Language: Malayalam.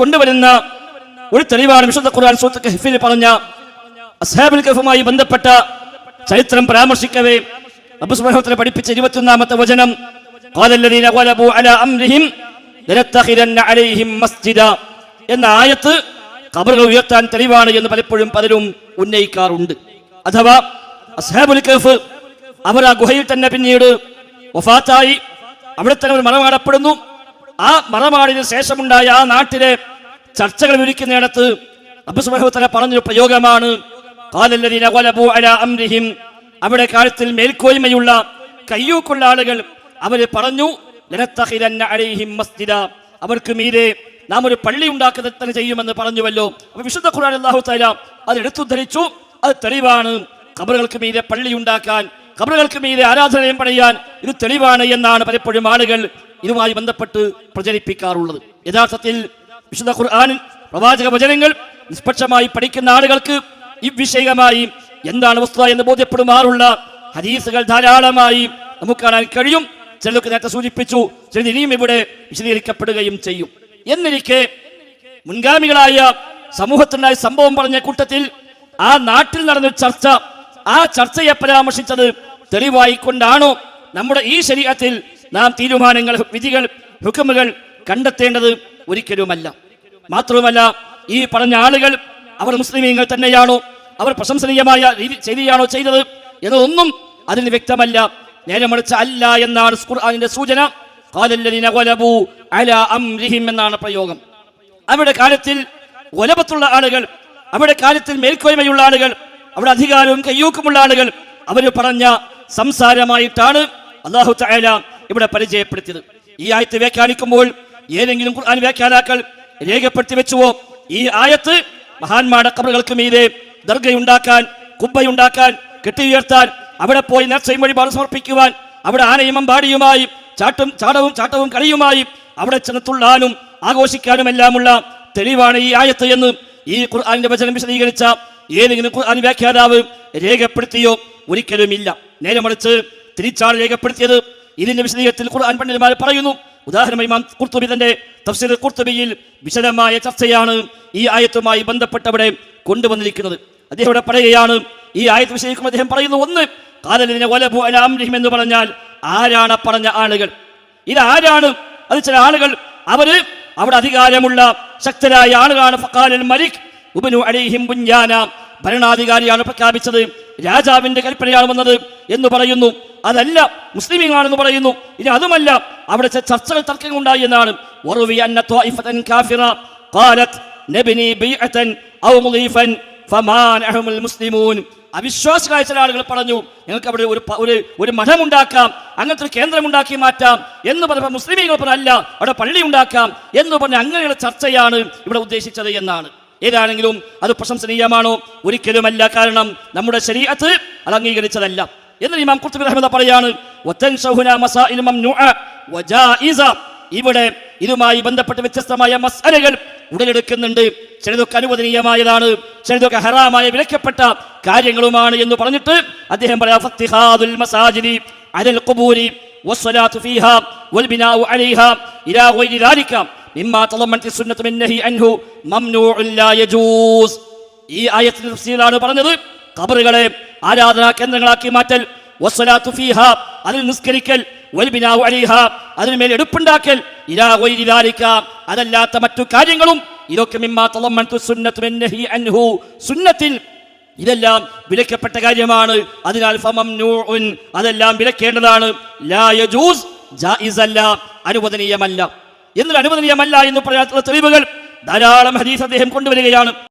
കൊണ്ടുവരുന്ന ഒരു തെളിവാണ് വിശുദ്ധ ഖുർആൻ സൂത്ത് ഹിഫിൽ പറഞ്ഞ അസ്ഹാബുൽ കഫുമായി ബന്ധപ്പെട്ട ചരിത്രം പരാമർശിക്കവേ. അബു സുബ്രഹത്തിനെ പഠിപ്പിച്ച ഇരുപത്തിയൊന്നാമത്തെ വചനം എന്ന ആയത്ത് ഖബറുകൾ ഉയർത്താൻ തെളിവാണ് എന്ന് പലപ്പോഴും പലരും ഉന്നയിക്കാറുണ്ട്. അഥവാ അസ്ഹാബുൽ കഫ് അവർ ആ ഗുഹയിൽ തന്നെ പിന്നീട് വഫാത്തായി അവിടെ തന്നെ അവർ മറമാടപ്പെടുന്നു. ആ മറമാടിന് ശേഷമുണ്ടായ ആ നാട്ടിലെ ചർച്ചകൾ വിളിക്കുന്നിടത്ത് അബ്സുബഹുത്തല പറഞ്ഞൊരു പ്രയോഗമാണ്. അവിടെ കാലത്തിൽ മേൽക്കോയ്മയുള്ള കയ്യൂക്കുള്ള ആളുകൾ അവർ പറഞ്ഞു അവർക്ക് മീരെ നാം ഒരു പള്ളി ഉണ്ടാക്കുക തന്നെ ചെയ്യുമെന്ന് പറഞ്ഞുവല്ലോ. അപ്പൊ വിശുദ്ധ ഖുർആൻ അല്ലാഹു തല അത് എടുത്തുദ്ധരിച്ചു. അത് തെളിവാണ്. കബറുകൾക്ക് മീരെ പള്ളി ഉണ്ടാക്കാൻ കബറുകൾക്ക് മീരെ ആരാധനയും പണിയാൻ ഇത് തെളിവാണ് എന്നാണ് പലപ്പോഴും ആളുകൾ ഇതുമായി ബന്ധപ്പെട്ട് പ്രചരിപ്പിക്കാറുള്ളത്. യഥാർത്ഥത്തിൽ വിശുദ്ധ ഖുർആാനിൽ പ്രവാചക വചനങ്ങൾ നിഷ്പക്ഷമായി പഠിക്കുന്ന ആളുകൾക്ക് ഈ വിഷയമായി എന്താണ് വസ്തുത എന്ന് ബോധ്യപ്പെടുമാറുള്ള ഹദീസുകൾ ധാരാളമായി നമുക്ക് കാണാൻ കഴിയും. ചിലതൊക്കെ നേരത്തെ സൂചിപ്പിച്ചു ചിലത് ഇനിയും ഇവിടെ വിശദീകരിക്കപ്പെടുകയും ചെയ്യും. എന്നിരിക്കെ മുൻഗാമികളായ സമൂഹത്തിനായി സംഭവം പറഞ്ഞ കൂട്ടത്തിൽ ആ നാട്ടിൽ നടന്ന ചർച്ച ആ ചർച്ചയെ പരാമർശിച്ചത് തെളിവായിക്കൊണ്ടാണോ? നമ്മുടെ ഈ ശരീരത്തിൽ നാം തീരുമാനങ്ങൾ വിധികൾ ഹുക്കമുകൾ കണ്ടെത്തേണ്ടത് ഒരിക്കലുമല്ല. മാത്രവുമല്ല ഈ പറഞ്ഞ ആളുകൾ അവർ മുസ്ലിമീങ്ങൾ തന്നെയാണോ? അവർ പ്രശംസനീയമായ ശരിയാണോ ചെയ്തത് എന്നതൊന്നും അതിന് വ്യക്തമല്ല. നേരെ മറിച്ച് അല്ല എന്നാണ് അതിന്റെ സൂചന. എന്നാണ് പ്രയോഗം. അവരുടെ കാലത്തിൽ ഒലപത്തുള്ള ആളുകൾ അവരുടെ കാലത്തിൽ മേൽക്കോയ്മയുള്ള ആളുകൾ അവിടെ അധികാരവും കയ്യൂക്കുമുള്ള ആളുകൾ അവർ പറഞ്ഞ സംസാരമായിട്ടാണ് അള്ളാഹു തആല ഇവിടെ പരിചയപ്പെടുത്തിയത്. ഈ ആയത്ത് വ്യാഖ്യാനിക്കുമ്പോൾ ഏതെങ്കിലും ഖുർആൻ വ്യാഖ്യാനാക്കൾ രേഖപ്പെടുത്തി വെച്ചുവോ? ഈ ആയത്ത് മഹാന്മാരുടെ കബറുകൾക്ക് മീതെ ദർഗയുണ്ടാക്കാൻ കുബ്ബയുണ്ടാക്കാൻ കെട്ടിയുയർത്താൻ അവിടെ പോയി നേർച്ചയും വഴിപാട് സമർപ്പിക്കുവാൻ അവിടെ ആനയും അമ്പാടിയുമായി ചാട്ടും ചാടവും ചാട്ടവും കളിയുമായി അവിടെ ചെന്നത്തുള്ളാനും ആഘോഷിക്കാനും എല്ലാമുള്ള തെളിവാണ് ഈ ആയത്ത് എന്ന് ഈ ഖുർആാനിന്റെ വചനം വിശദീകരിച്ച ഏതെങ്കിലും ഖുർആൻ വ്യാഖ്യാതാവ് രേഖപ്പെടുത്തിയോ? ഒരിക്കലുമില്ല. നേരെ മറിച്ച് തിരിച്ചാണ് രേഖപ്പെടുത്തിയത്. ഇതിന്റെ വിശദീകരണത്തിൽ ഖുർആൻ പണ്ഡിതന്മാർ പറയുന്നു. ഉദാഹരണമായി ഇമാം കുർത്തുബി തന്റെ തഫ്സീർ കുർത്തുബിയിൽ വിശദമായ ചർച്ചയാണ് ഈ ആയത്തുമായി ബന്ധപ്പെട്ടവിടെ കൊണ്ടുവന്നിരിക്കുന്നത്. അദ്ദേഹം ഇവിടെ പറയുകയാണ് ഈ ആയത്ത് വിശദീകരിക്കുമ്പോൾ അദ്ദേഹം പറയുന്നു ഒന്ന് കാലലിനെ വലബു അലാംരിഹിം എന്ന് പറഞ്ഞാൽ ആരാണ് പറഞ്ഞ ആളുകൾ? ഇതാരാണ് അത് ചില ആളുകൾ അവർ അവിടെ അധികാരമുള്ള ശക്തരായ ആളുകളാണ്. ഫഖാലൽ മലിക് ഉബനു അലിഹിം ഭരണാധികാരിയാണ് പ്രഖ്യാപിച്ചത്. രാജാവിന്റെ കൽപ്പനയാണ് വന്നത് എന്ന് പറയുന്നു. അതല്ല മുസ്ലിമീങ്ങളാണെന്ന് പറയുന്നു. ഇനി അതുമല്ല അവിടെ ചർച്ചകൾ തർക്കങ്ങൾ ഉണ്ടായി എന്നാണ് അവിശ്വാസികളായ ചില ആളുകൾ പറഞ്ഞു ഞങ്ങൾക്ക് അവിടെ ഒരു ഒരു ഒരു മഠമുണ്ടാക്കാം അങ്ങനത്തെ ഒരു കേന്ദ്രം ഉണ്ടാക്കി മാറ്റാം എന്ന് പറഞ്ഞപ്പോൾ മുസ്ലിമീങ്ങൾ പറഞ്ഞല്ല അവിടെ പള്ളി ഉണ്ടാക്കാം എന്ന് പറഞ്ഞ അങ്ങനെയുള്ള ചർച്ചയാണ് ഇവിടെ ഉദ്ദേശിച്ചത് എന്നാണ്. ഏതാണെങ്കിലും അത് പ്രശംസനീയമാണോ ഒരിക്കലുമല്ല കാരണം നമ്മുടെ ശരീരത്ത് അത് അംഗീകരിച്ചതല്ല എന്ന് ഇമാം ഖുർത്തുബി റഹ്മത പറയാണ് വതൻഷഹുന മസാഇൽ മംനുഅ വജായിസ ഇവിടെ ഇതുമായി ബന്ധപ്പെട്ട് വ്യത്യസ്തമായ മസ്അലകൾ ഉടലെടുക്കുന്നുണ്ട് ചിലതൊക്കെ അനുവദനീയമായതാണ് ചിലതൊക്കെ ഹറാമായ വിലക്കപ്പെട്ട കാര്യങ്ങളുമാണ് എന്ന് പറഞ്ഞിട്ട് അദ്ദേഹം പറയാം ഫത്തിഹാദുൽ മസാജിദി അലൽ ഖുബൂരി والصلاة فيها والبناء عليها إلى غير ذلك مما تضمنت السنة من النهي عنه ممنوع لا يجوز ഈ ആയത്തിന്റെ തഫ്സീലാണ് പറഞ്ഞത് ഖബറുകളെ ആരാധനാ കേന്ദ്രങ്ങളാക്കി മാറ്റൽ വസ്സലാത്തു ഫീഹ അതിൽ നിസ്കരിക്കൽ വൽബിനാഉ അലൈഹ അതിനുമേൽ എടുപ്പുണ്ടാക്കൽ ഇലാ ഗൈരി ദാലിക അതല്ലാത്ത മറ്റു കാര്യങ്ങളും ഇതൊക്കെ മിമ്മാ തളമ്മൻതു സുന്നത്തു മിൻ നഹി അൻഹു സുന്നത്തിൽ ഇതെല്ലാം വിലക്കപ്പെട്ട കാര്യമാണ് അതിനാൽ ഫമംനൂഉൻ അതെല്ലാം വിലക്കേണ്ടതാണ് ലാ യജൂസ് ജായിസ് അല്ല അനുവദനീയമല്ല എന്നാൽ അനുവദനീയമല്ല എന്ന് പറയാത്ത തെളിവുകൾ ധാരാളം ഹദീസ് അദ്ദേഹം കൊണ്ടുവരികയാണ്.